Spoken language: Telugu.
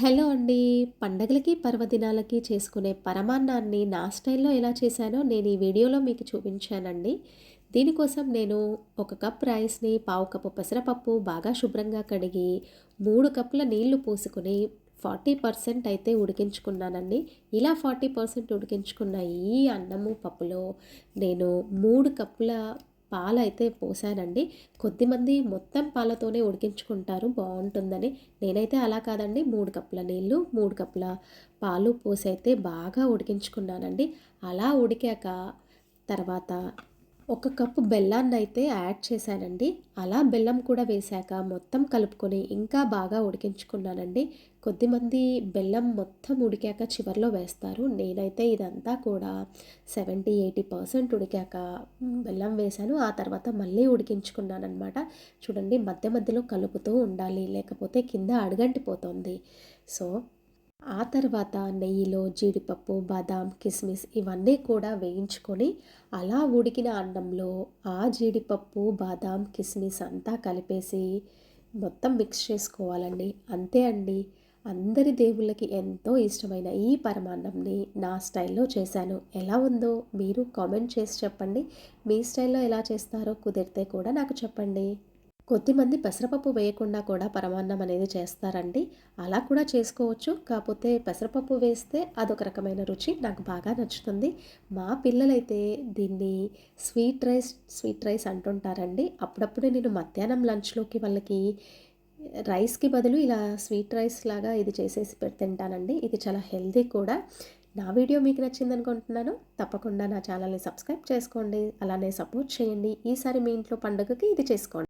హలో అండి. పండగలకి పర్వదినాలకి చేసుకునే పరమాన్నాన్ని నా స్టైల్లో ఎలా చేశానో నేను ఈ వీడియోలో మీకు చూపించానండి. దీనికోసం నేను ఒక కప్ రైస్ని పావు కప్పు పెసరపప్పు బాగా శుభ్రంగా కడిగి మూడు కప్పుల నీళ్ళు పోసుకుని ఫార్టీ పర్సెంట్ అయితే ఉడికించుకున్నానండి. ఇలా ఫార్టీ పర్సెంట్ ఉడికించుకున్న ఈ అన్నము పప్పులో నేను మూడు కప్పుల పాలు అయితే పోసానండి కొద్దిమంది మొత్తం పాలతోనే ఉడికించుకుంటారు. బాగుంటుందని నేనైతే అలా కాదండి. మూడు కప్పుల నీళ్ళు మూడు కప్పుల పాలు పోసి అయితే బాగా ఉడికించుకున్నానండి. అలా ఉడికాక తర్వాత ఒక కప్పు బెల్లాన్ని అయితే యాడ్ చేశానండి. అలా బెల్లం కూడా వేశాక మొత్తం కలుపుకొని ఇంకా బాగా ఉడికించుకున్నానండి. కొద్దిమంది బెల్లం మొత్తం ఉడికాక చివరిలో వేస్తారు. నేనైతే ఇదంతా కూడా సెవెంటీ ఎయిటీ పర్సెంట్ ఉడికాక బెల్లం వేశాను. ఆ తర్వాత మళ్ళీ ఉడికించుకున్నాను చూడండి మధ్య మధ్యలో కలుపుతూ ఉండాలి లేకపోతే కింద అడుగంటిపోతుంది. సో ఆ తర్వాత నెయ్యిలో జీడిపప్పు బాదాం కిస్మిస్ ఇవన్నీ కూడా వేయించుకొని అలా ఉడికిన అన్నంలో ఆ జీడిపప్పు బాదాం కిస్మిస్ అంతా కలిపేసి మొత్తం మిక్స్ చేసుకోవాలండి. అంతే అండి. అందరి దేవుళ్ళకి ఎంతో ఇష్టమైన ఈ పరమాన్నంని నా స్టైల్లో చేశాను. ఎలా ఉందో మీరు కామెంట్ చేసి చెప్పండి. మీ స్టైల్లో ఎలా చేస్తారో కుదిరితే కూడా నాకు చెప్పండి. కొద్దిమంది పెసరపప్పు వేయకుండా కూడా పరమాన్నం అనేది చేస్తారండి. అలా కూడా చేసుకోవచ్చు. కాకపోతే పెసరపప్పు వేస్తే అదొక రకమైన రుచి నాకు బాగా నచ్చుతుంది. మా పిల్లలైతే దీన్ని స్వీట్ రైస్ స్వీట్ రైస్ అంటుంటారండి. అప్పుడప్పుడు నేను మధ్యాహ్నం లంచ్లోకి వాళ్ళకి రైస్కి బదులు ఇలా స్వీట్ రైస్ లాగా ఇది చేసేసి తింటానండి ఇది చాలా హెల్తీ కూడా. నా వీడియో మీకు నచ్చింది అనుకుంటున్నాను. తప్పకుండా నా ఛానల్ని సబ్స్క్రైబ్ చేసుకోండి. అలానే సపోర్ట్ చేయండి. ఈసారి మీ ఇంట్లో పండుగకి ఇది చేసుకోండి.